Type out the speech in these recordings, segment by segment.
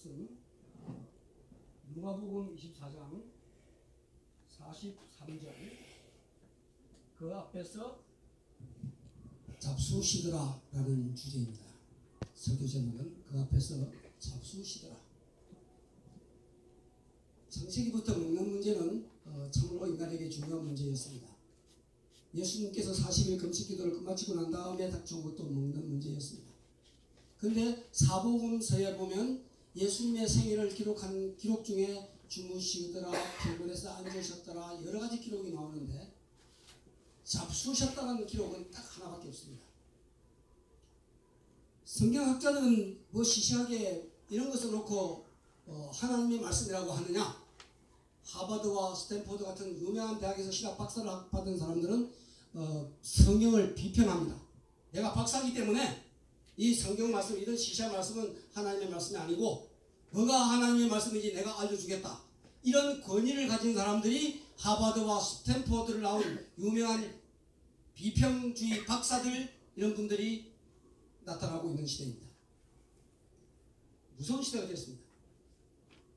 것은 누가복음 24장 43절 그 앞에서 잡수시더라 라는 주제입니다. 설교 제목은 그 앞에서 잡수시더라. 창세기부터 먹는 문제는 어, 참으로 인간에게 중요한 문제였습니다. 예수님께서 40일 금식 기도를 끝마치고 난 다음에 닥쳐온 것도 먹는 문제였습니다. 근데 사복음서에 보면 예수님의 생일을 기록한 기록 중에 주무시더라, 병원에서 앉으셨더라 여러 가지 기록이 나오는데 잡수셨다는 기록은 딱 하나밖에 없습니다. 성경학자들은 뭐 시시하게 이런 것을 놓고 어, 하나님의 말씀이라고 하느냐? 하버드와 스탠포드 같은 유명한 대학에서 신학 박사를 받은 사람들은 어, 성경을 비판합니다. 내가 박사이기 때문에 이 성경 말씀, 이런 시시한 말씀은 하나님의 말씀이 아니고 뭐가 하나님의 말씀인지 내가 알려주겠다. 이런 권위를 가진 사람들이 하버드와 스탠포드를 나온 유명한 비평주의 박사들 이런 분들이 나타나고 있는 시대입니다. 무서운 시대가 됐습니다.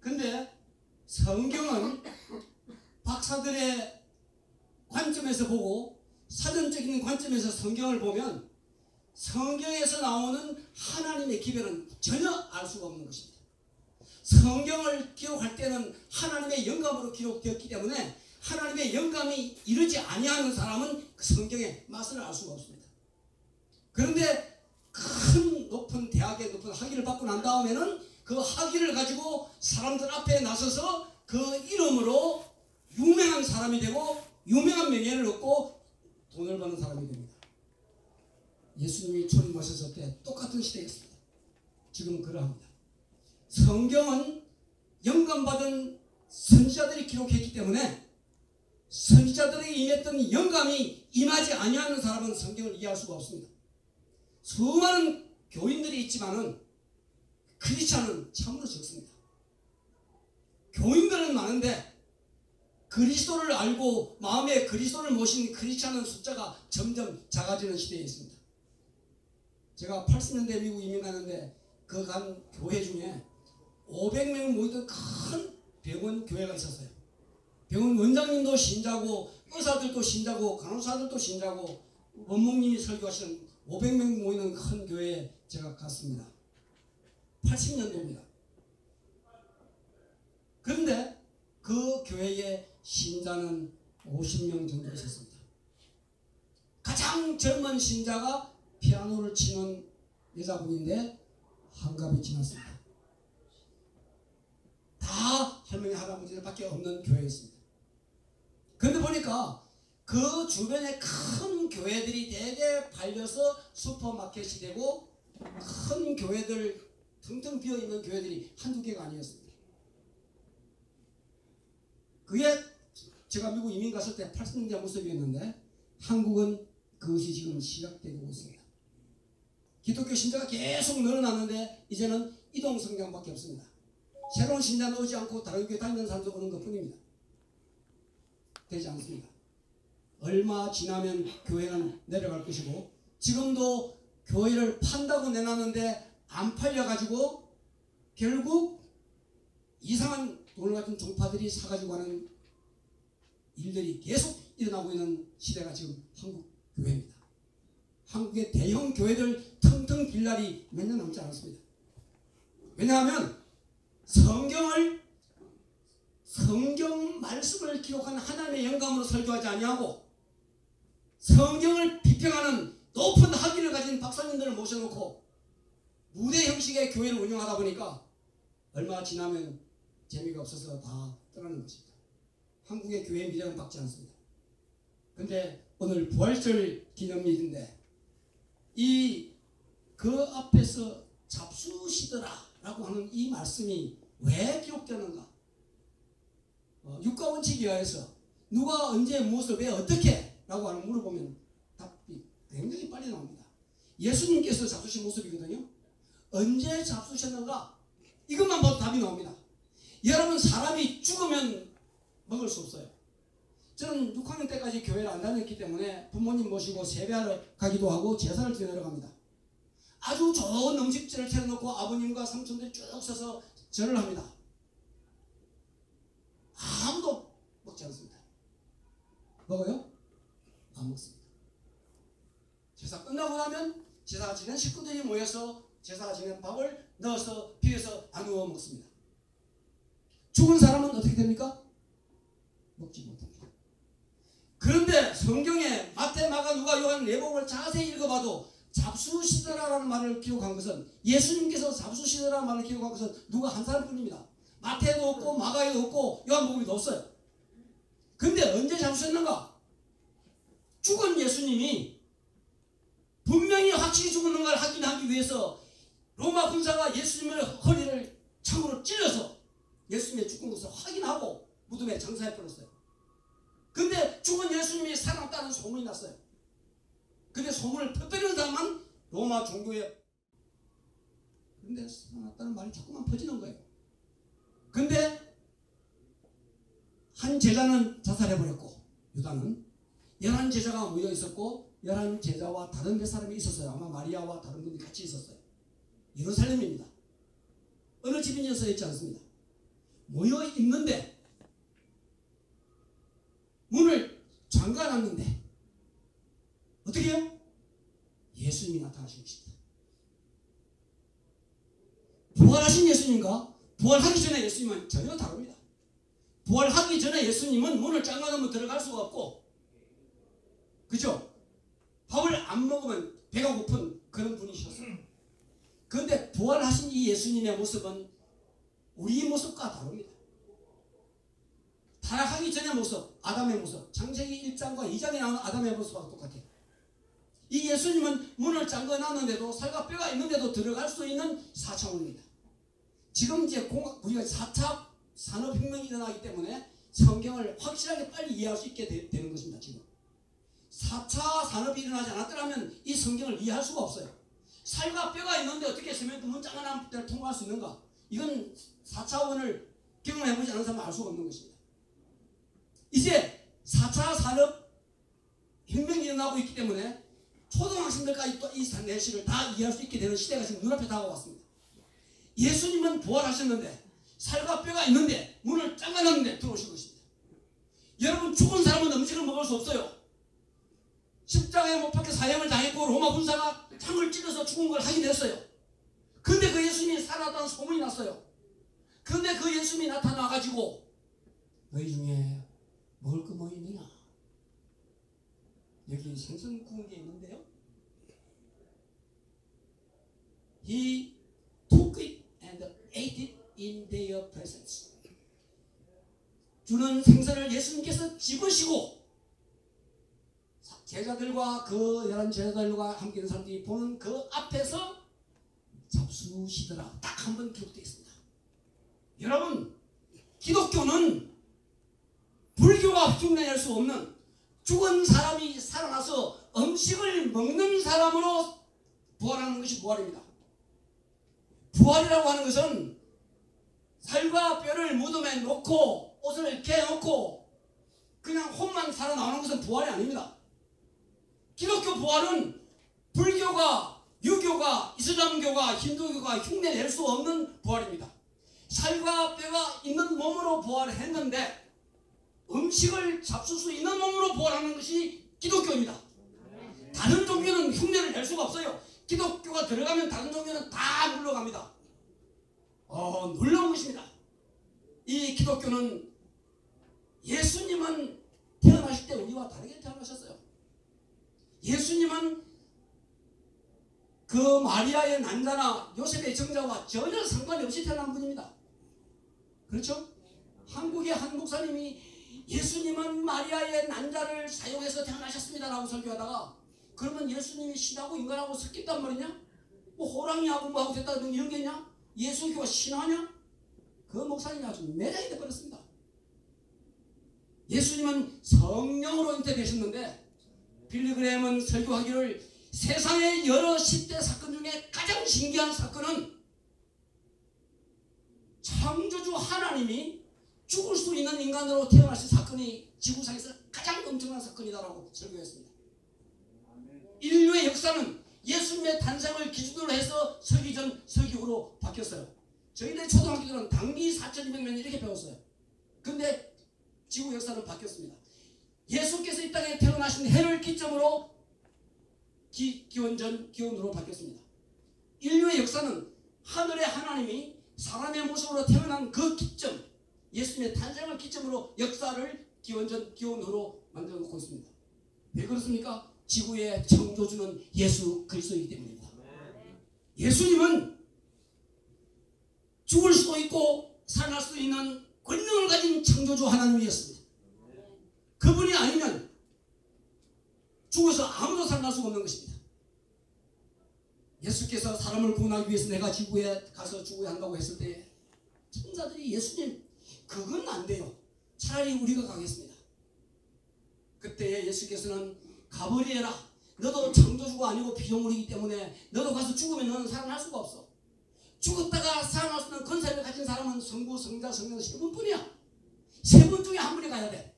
근데 성경은 박사들의 관점에서 보고 사전적인 관점에서 성경을 보면 성경에서 나오는 하나님의 기별은 전혀 알 수가 없는 것입니다. 성경을 기록할 때는 하나님의 영감으로 기록되었기 때문에 하나님의 영감이 이르지 아니하는 사람은 그 성경의 맛을 알 수가 없습니다. 그런데 큰 높은 대학의 높은 학위를 받고 난 다음에는 그 학위를 가지고 사람들 앞에 나서서 그 이름으로 유명한 사람이 되고 유명한 명예를 얻고 돈을 버는 사람이 됩니다. 예수님이 초림하셨을 때 똑같은 시대였습니다. 지금 그러합니다. 성경은 영감받은 선지자들이 기록했기 때문에 선지자들에게 임했던 영감이 임하지 아니하는 사람은 성경을 이해할 수가 없습니다. 수많은 교인들이 있지만은 크리스찬은 참으로 적습니다. 교인들은 많은데 그리스도를 알고 마음에 그리스도를 모신 크리스찬은 숫자가 점점 작아지는 시대에 있습니다. 제가 80년대 미국 이민 가는데 그 간 교회 중에 500명 모이던 큰 병원 교회가 있었어요. 병원 원장님도 신자고 의사들도 신자고 간호사들도 신자고 원목님이 설교하시는 500명 모이는 큰 교회에 제가 갔습니다. 80년도입니다. 그런데 그 교회에 신자는 50명 정도 있었습니다. 가장 젊은 신자가 피아노를 치는 여자분인데 한갑이 지났습니다. 다 할머니 할아버지들밖에 없는 교회였습니다. 그런데 보니까 그 주변에 큰 교회들이 대개 팔려서 슈퍼마켓이 되고 큰 교회들 텅텅 비어 있는 교회들이 한두 개가 아니었습니다. 그게 제가 미국 이민 갔을 때 80년대 모습이었는데 한국은 그것이 지금 시작되고 있습니다. 기독교 신자가 계속 늘어났는데 이제는 이동 성장밖에 없습니다. 새로운 신자는 오지 않고 다른 교회 다니는 사람도 오는 것 뿐입니다. 되지 않습니다. 얼마 지나면 교회는 내려갈 것이고 지금도 교회를 판다고 내놨는데 안 팔려가지고 결국 이상한 돈을 가진 종파들이 사가지고 가는 일들이 계속 일어나고 있는 시대가 지금 한국 교회입니다. 한국의 대형 교회들 텅텅 빌 날이 몇 년 남지 않았습니다. 왜냐하면 성경을 성경 말씀을 기록한 하나님의 영감으로 설교하지 아니하고 성경을 비평하는 높은 학위를 가진 박사님들을 모셔놓고 무대 형식의 교회를 운영하다 보니까 얼마 지나면 재미가 없어서 다 떠나는 것입니다. 한국의 교회 미래는 받지 않습니다. 근데 오늘 부활절 기념일인데 이 그 앞에서 잡수시더라 라고 하는 이 말씀이 왜 기록되는가? 어, 육가 원칙에 의해서 누가 언제 무엇을 왜 어떻게 라고 하는 물어보면 답이 굉장히 빨리 나옵니다. 예수님께서 잡수신 모습이거든요. 언제 잡수셨는가? 이것만 봐도 답이 나옵니다. 여러분 사람이 죽으면 먹을 수 없어요. 저는 6학년 때까지 교회를 안 다녔기 때문에 부모님 모시고 세배하러 가기도 하고 제사를 지내러 갑니다. 아주 좋은 음식들을 차려놓고 아버님과 삼촌들이 쭉 서서 절을 합니다. 아무도 먹지 않습니다. 먹어요? 안 먹습니다. 제사 끝나고 나면 제사 지낸 식구들이 모여서 제사 지낸 밥을 넣어서 비벼서 나누어 먹습니다. 죽은 사람은 어떻게 됩니까? 먹지 못합니다. 그런데 성경에 마태, 마가, 누가, 요한, 내복을 자세히 읽어봐도 잡수시더라라는 말을 기록한 것은 예수님께서 잡수시더라는 말을 기록한 것은 누가 한 사람뿐입니다. 마태도 없고 마가에도 없고 요한복음에도 없어요. 근데 언제 잡수셨는가? 죽은 예수님이 분명히 확실히 죽었는 걸 확인하기 위해서 로마 군사가 예수님의 허리를 창으로 찔러서 예수님의 죽은 것을 확인하고 무덤에 장사해 버렸어요. 근데 죽은 예수님이 살아났다는 소문이 났어요. 근데 소문을 퍼뜨리는 사람만 로마 종교에 근데 살아났다는 말이 자꾸만 퍼지는 거예요. 근데 한 제자는 자살해 버렸고 유다는 열한 제자가 모여 있었고 열한 제자와 다른 몇 사람이 있었어요. 아마 마리아와 다른 분이 같이 있었어요. 예루살렘입니다. 어느 집인지 써 있지 않습니다. 모여 있는데 잠가놨는데 어떻게 해요? 예수님이 나타나신 것입니다. 부활하신 예수님과 부활하기 전에 예수님은 전혀 다릅니다. 부활하기 전에 예수님은 문을 잠가놓으면 들어갈 수가 없고 그죠? 밥을 안 먹으면 배가 고픈 그런 분이셨어요. 그런데 부활하신 이 예수님의 모습은 우리 모습과 다릅니다. 타락하기 전의 모습, 아담의 모습, 창세기 1장과 2장에 나오는 아담의 모습과 똑같아요. 이 예수님은 문을 잠궈 놨는데도 살과 뼈가 있는데도 들어갈 수 있는 4차원입니다. 지금 이제 공학, 우리가 4차 산업혁명이 일어나기 때문에 성경을 확실하게 빨리 이해할 수 있게 되, 는 것입니다. 지금. 4차 산업이 일어나지 않았더라면 이 성경을 이해할 수가 없어요. 살과 뼈가 있는데 어떻게 세면도 문장을 한 때를 통과할 수 있는가? 이건 4차원을 경험해보지 않은 사람은 알 수가 없는 것입니다. 이제 4차 산업 혁명이 일어나고 있기 때문에 초등학생들까지 또이 내시를 다 이해할 수 있게 되는 시대가 지금 눈앞에 다가왔습니다. 예수님은 부활하셨는데 살과 뼈가 있는데 문을 잠가놨는데 들어오신 것입니다. 여러분 죽은 사람은 음식을 먹을 수 없어요. 십자가에 못 박혀 사형을 당했고 로마 군사가 창을 찔러서 죽은 걸 확인했어요. 근데 그 예수님이 살아났다는 소문이 났어요. 근데 그 예수님이 나타나가지고 너희 중에 먹을 거 뭐 있느냐? 여기 생선 구운 게 있는데요. He took it and ate it in their presence. 주는 생선을 예수님께서 집으시고 제자들과 그 열한 제자들과 함께 있는 사람들이 보는 그 앞에서 잡수시더라. 딱 한 번 기록되어 있습니다. 여러분, 기독교는 불교가 흉내낼 수 없는 죽은 사람이 살아나서 음식을 먹는 사람으로 부활하는 것이 부활입니다. 부활이라고 하는 것은 살과 뼈를 무덤에 놓고 옷을 개놓고 그냥 혼만 살아나오는 것은 부활이 아닙니다. 기독교 부활은 불교가 유교가 이슬람교가 힌두교가 흉내낼 수 없는 부활입니다. 살과 뼈가 있는 몸으로 부활했는데 음식을 잡술 수 있는 몸으로 부활하는 것이 기독교입니다. 다른 종교는 흉내를 낼 수가 없어요. 기독교가 들어가면 다른 종교는 다 물러갑니다. 어, 놀라운 것입니다. 이 기독교는 예수님은 태어나실 때 우리와 다르게 태어나셨어요. 예수님은 그 마리아의 난자나 요셉의 정자와 전혀 상관이 없이 태어난 분입니다. 그렇죠? 한국의 한 목사님이 예수님은 마리아의 난자를 사용해서 태어나셨습니다라고 설교하다가 그러면 예수님이 신하고 인간하고 섞였단 말이냐? 뭐 호랑이하고 뭐하고 됐다 이런 게 있냐? 예수교가 신하냐? 그 목사님이 아주 매장이 돼버렸습니다. 예수님은 성령으로 잉태되셨는데 빌리그램은 설교하기를 세상의 여러 10대 사건 중에 가장 신기한 사건은 창조주 하나님이 죽을 수 있는 인간으로 태어나신 사건이 지구상에서 가장 엄청난 사건이다라고 설교했습니다. 인류의 역사는 예수님의 탄생을 기준으로 해서 서기 전 서기 후로 바뀌었어요. 저희들 초등학교 때는 당기 4200년 이렇게 배웠어요. 근데 지구 역사는 바뀌었습니다. 예수께서 이 땅에 태어나신 해를 기점으로 기, 기원전 기원으로 바뀌었습니다. 인류의 역사는 하늘의 하나님이 사람의 모습으로 태어난 그 예수님의 탄생을 기점으로 역사를 기원전 기원으로 만들어 놓고 있습니다. 왜 그렇습니까? 지구의 창조주는 예수 그리스도이기 때문입니다. 예수님은 죽을 수도 있고 살아날 수도 있는 권능을 가진 창조주 하나님이었습니다. 그분이 아니면 죽어서 아무도 살아날 수 없는 것입니다. 예수께서 사람을 구원하기 위해서 내가 지구에 가서 죽어야 한다고 했을 때 천사들이 예수님 그건 안 돼요. 차라리 우리가 가겠습니다. 그때 예수께서는 가버리라. 너도 창조주가 아니고 피조물이기 때문에 너도 가서 죽으면 너는 살아날 수가 없어. 죽었다가 살아날 수 있는 건설을 가진 사람은 성부, 성자, 성령 세 분뿐이야. 세 분 중에 한 분이 가야 돼.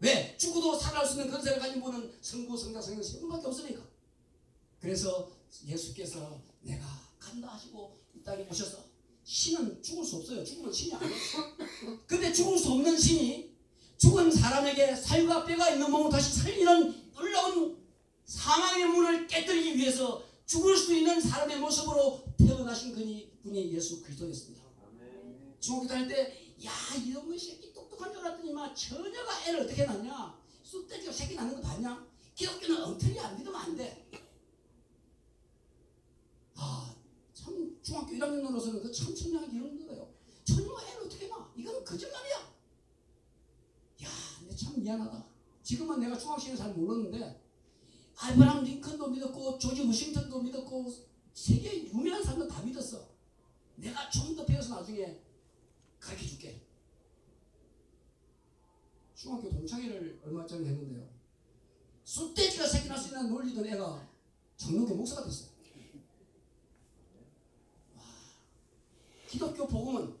왜? 죽어도 살아날 수 있는 건설을 가진 분은 성부, 성자, 성령 세 분밖에 없으니까. 그래서 예수께서 내가 간다 하시고 이 땅에 오셔서 신은 죽을 수 없어요. 죽으면 신이 아니에요. 근데 죽을 수 없는 신이 죽은 사람에게 살과 뼈가 있는 몸을 다시 살리는 놀라운 사망의 문을 깨뜨리기 위해서 죽을 수 있는 사람의 모습으로 태어나신 분이, 분이 예수 그리스도였습니다. 중학교 다닐 때, 야, 이런 거 새끼 똑똑한 줄 알았더니만 처녀가 애를 어떻게 낳냐? 쑥돼지가 새끼 낳는 거 봤냐? 기독교는 엉터리 안 믿으면 안 돼. 아, 참 중학교 1학년으로서는 그참 천명하기 힘들어요. 애를 어떻게 낳아? 이거는 거짓말이야. 야, 근데 참 미안하다. 지금은 내가 중학생을 잘 모르는데 아브라함 링컨도 믿었고 조지 워싱턴도 믿었고 세계 유명한 사람들 다 믿었어. 내가 좀 더 배워서 나중에 가르쳐 줄게. 중학교 동창회를 얼마 전에 했는데요. 숫돼지가 새끼 날 수 있는 놀리던 애가 장로교 목사가 됐어요. 기독교 복음은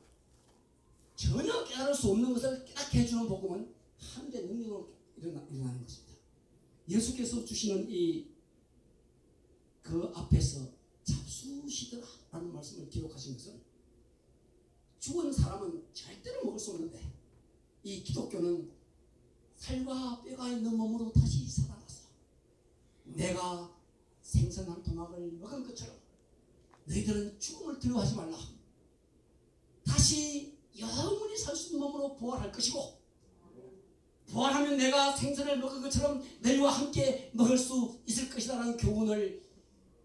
전혀 깨달을 수 없는 것을 깨닫게 해주는 복음은 하늘의 능력으로 일어나, 일어나는 것입니다. 예수께서 주시는 이 그 앞에서 잡수시더라 라는 말씀을 기록하신 것은 죽은 사람은 절대로 먹을 수 없는데 이 기독교는 살과 뼈가 있는 몸으로 다시 살아났어. 내가 생선 한 토막을 먹은 것처럼 너희들은 죽음을 두려워하지 말라. 다시 영원히 살 수 있는 몸으로 부활할 것이고 부활하면 내가 생선을 먹은 것처럼 너희와 함께 먹을 수 있을 것이다 라는 교훈을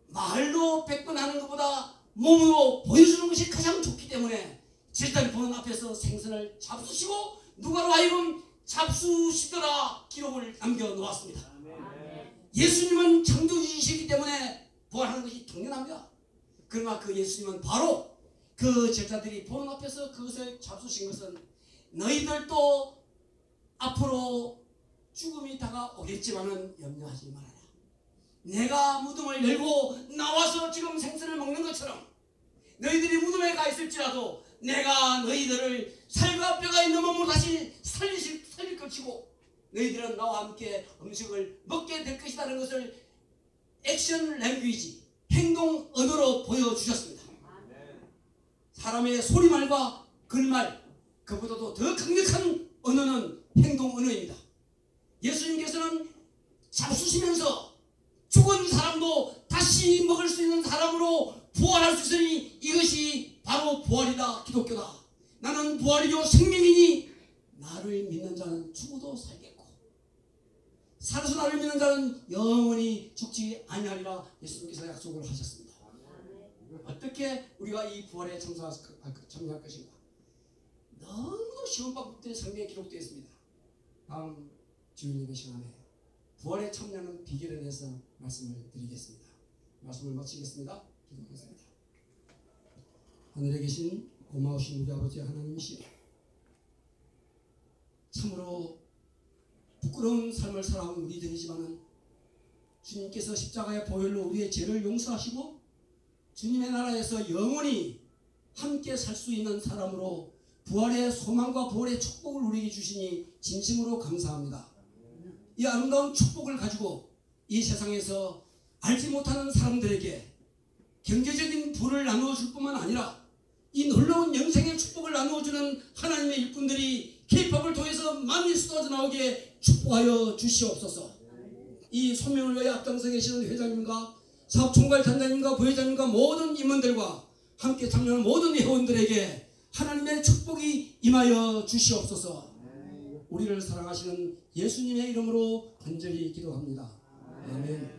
말로 백번 하는 것보다 몸으로 보여주는 것이 가장 좋기 때문에 제자리 보는 앞에서 생선을 잡수시고 누가로 하여금 잡수시더라 기록을 남겨 놓았습니다. 예수님은 창조주이시기 때문에 부활하는 것이 당연합니다. 그러나 그 예수님은 바로 그 제자들이 보는 앞에서 그것을 잡수신 것은 너희들도 앞으로 죽음이 다가오겠지만은 염려하지 말아라. 내가 무덤을 열고 나와서 지금 생선을 먹는 것처럼 너희들이 무덤에 가 있을지라도 내가 너희들을 살과 뼈가 있는 몸으로 다시 살리실, 살릴 것이고 너희들은 나와 함께 음식을 먹게 될 것이라는 것을 액션 랭귀지, 행동 언어로 보여주셨습니다. 사람의 소리말과 글말, 그보다도 더 강력한 언어는 행동 언어입니다. 예수님께서는 잡수시면서 죽은 사람도 다시 먹을 수 있는 사람으로 부활할 수 있으니 이것이 바로 부활이다 기독교다. 나는 부활이요 생명이니 나를 믿는 자는 죽어도 살겠고 살아서 나를 믿는 자는 영원히 죽지 아니하리라 예수님께서 약속을 하셨습니다. 어떻게 우리가 이 부활에 참여할 것인가? 너무도 쉬운 방법들이 성경에 기록되어 있습니다. 다음 주일예배 시간에 부활에 참여하는 비결에 대해서 말씀을 드리겠습니다. 말씀을 마치겠습니다. 기도하겠습니다. 하늘에 계신 고마우신 우리 아버지 하나님이시여 참으로 부끄러운 삶을 살아온 우리들이지만은 주님께서 십자가의 보혈로 우리의 죄를 용서하시고 주님의 나라에서 영원히 함께 살 수 있는 사람으로 부활의 소망과 부활의 축복을 우리에게 주시니 진심으로 감사합니다. 이 아름다운 축복을 가지고 이 세상에서 알지 못하는 사람들에게 경제적인 부를 나누어 줄 뿐만 아니라 이 놀라운 영생의 축복을 나누어 주는 하나님의 일꾼들이 케이팝을 통해서 많이 쏟아져 나오게 축복하여 주시옵소서. 이 소명을 위해 앞장서 계시는 회장님과 사업 총괄 단장님과 부회장님과 모든 임원들과 함께 참여하는 모든 회원들에게 하나님의 축복이 임하여 주시옵소서. 우리를 사랑하시는 예수님의 이름으로 간절히 기도합니다. 아멘.